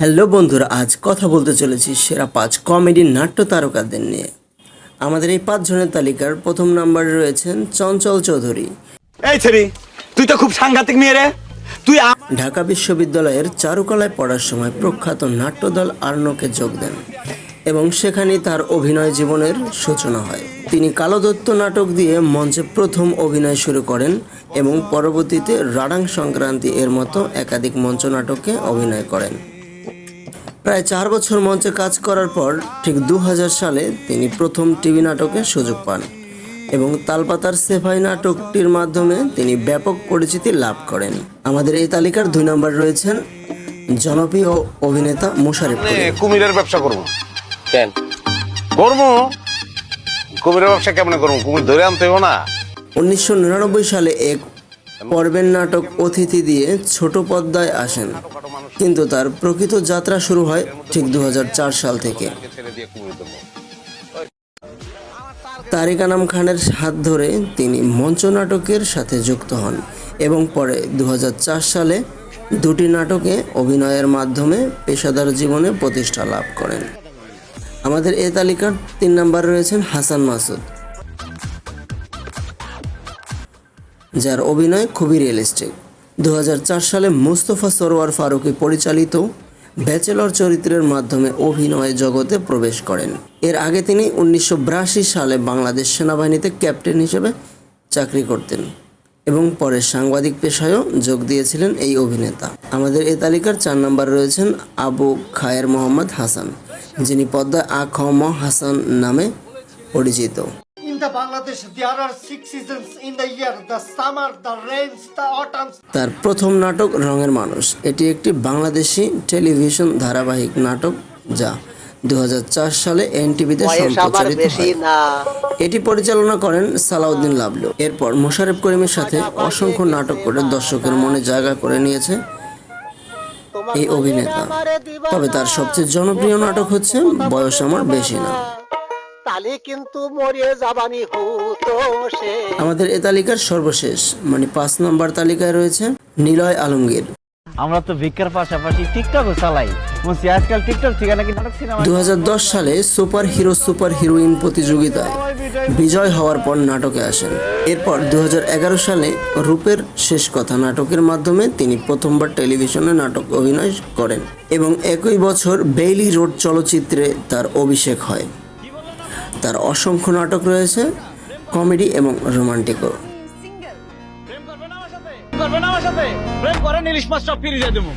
Hello বন্ধুরা আজ কথা বলতে চলেছি সেরা পাঁচ কমেডি নাট্য তারকাদের নিয়ে। আমাদের এই পাঁচজনের তালিকার প্রথম নম্বরে রয়েছেন চঞ্চল চৌধুরী। এই ছেড়ি তুই তো খুব সাংঘাতিক মেয়ে রে। তুই ঢাকা বিশ্ববিদ্যালয়ের চারুকলায় পড়ার সময় প্রখ্যাত নাট্যদল আর্নকে যোগ দেন এবং সেখানেই তার অভিনয় জীবনের সূচনা হয়। তিনি কালোদত্ত নাটক দিয়ে মঞ্চে প্রথম অভিনয় শুরু করেন এবং পরবর্তীতে রাডাং সংক্রান্তি এর মতো একাধিক মঞ্চ নাটকে অভিনয় করেন। প্রায় চার বছর মঞ্চে কাজ করার পর ঠিক দু হাজার সালে তিনি প্রথম টিভি নাটকে সুযোগ পান এবং তালপাতার সেফাই নাটকটির মাধ্যমে তিনি ব্যাপক পরিচিতি লাভ করেন। আমাদের এই তালিকার দুই নম্বর রয়েছেন জনপ্রিয় অভিনেতা মুশারিফ কুমিরের ব্যবসা করব। কেন? করব? কুমিরের ব্যবসা কেমনে করব? কুমির ধরে আনতে হবে না। উনিশশো নিরানব্বই সালে এক পর্বের নাটক অতিথি দিয়ে ছোট পর্দায় আসেন। কিন্তু তার প্রকৃত যাত্রা শুরু হয় ঠিক দু হাজার চার সাল থেকে। তারিক আনাম খানের হাত ধরে তিনি মঞ্চ নাটকের সাথে যুক্ত হন এবং পরে দু হাজার চার সালে দুটি নাটকে অভিনয়ের মাধ্যমে পেশাদার জীবনে প্রতিষ্ঠা লাভ করেন। আমাদের এ তালিকার তিন নম্বর রয়েছেন হাসান মাসুদ, যার অভিনয় খুবই রিয়েলিস্টিক দু হাজার চার সালে মুস্তফা সরোয়ার ফারুকি পরিচালিত ব্যাচেলর চরিত্রের মাধ্যমে অভিনয় জগতে প্রবেশ করেন। এর আগে তিনি উনিশশো বিরাশি সালে বাংলাদেশ সেনাবাহিনীতে ক্যাপ্টেন হিসেবে চাকরি করতেন এবং পরে সাংবাদিক পেশায়ও যোগ দিয়েছিলেন এই অভিনেতা। আমাদের এ তালিকার চার নম্বর রয়েছেন আবু খায়ের মোহাম্মদ হাসান, যিনি পদ্মা আ খ হাসান নামে পরিচিত। The Bangladesh, there are six seasons in the year: the summer, the rains, the autumn. তার প্রথম নাটক রঙের মানুষ। এটি একটি বাংলাদেশি টেলিভিশন ধারাবাহিক নাটক যা দুহাজার চার সালে এনটিভিতে সম্প্রচারিত হয়। এটি পরিচালনা করেন সালাউদ্দিন লাবলু। এরপর মোশারেফ করিমের সাথে অসংখ্য নাটক করে দর্শকের মনে জায়গা করে নিয়েছে এই অভিনেতা। তবে তার সবচেয়ে জনপ্রিয় নাটক হচ্ছে বয়স আমার বেশি না। তাহলে কিন্তু মরিয়ে যাবানি হতো সে। আমাদের এ তালিকার সর্বশেষ মানে পাঁচ নম্বর তালিকায় রয়েছে নিলয় আলমগীর। আমরা তো ভিক্ষার পাশাপাশি টিকটকও চালাই। বলছি আজকাল টিকটক থেকে নাকি নাটক সিনেমা দু সালে সুপার হিরো সুপার হিরোইন প্রতিযোগিতায় বিজয় হওয়ার পর নাটকে আসেন। এরপর দু হাজার এগারো সালে রূপের শেষ কথা নাটকের মাধ্যমে তিনি প্রথমবার টেলিভিশনে নাটক অভিনয় করেন এবং একই বছর বেইলি রোড চলচ্চিত্রে তার অভিষেক হয়। তার অসংখ্য নাটক রয়েছে কমেডি এবং রোমান্টিকও। প্রেম করবে না আমার সাথে? প্রেম করেন ইলিশ মাছ ফিরিয়ে দেবো।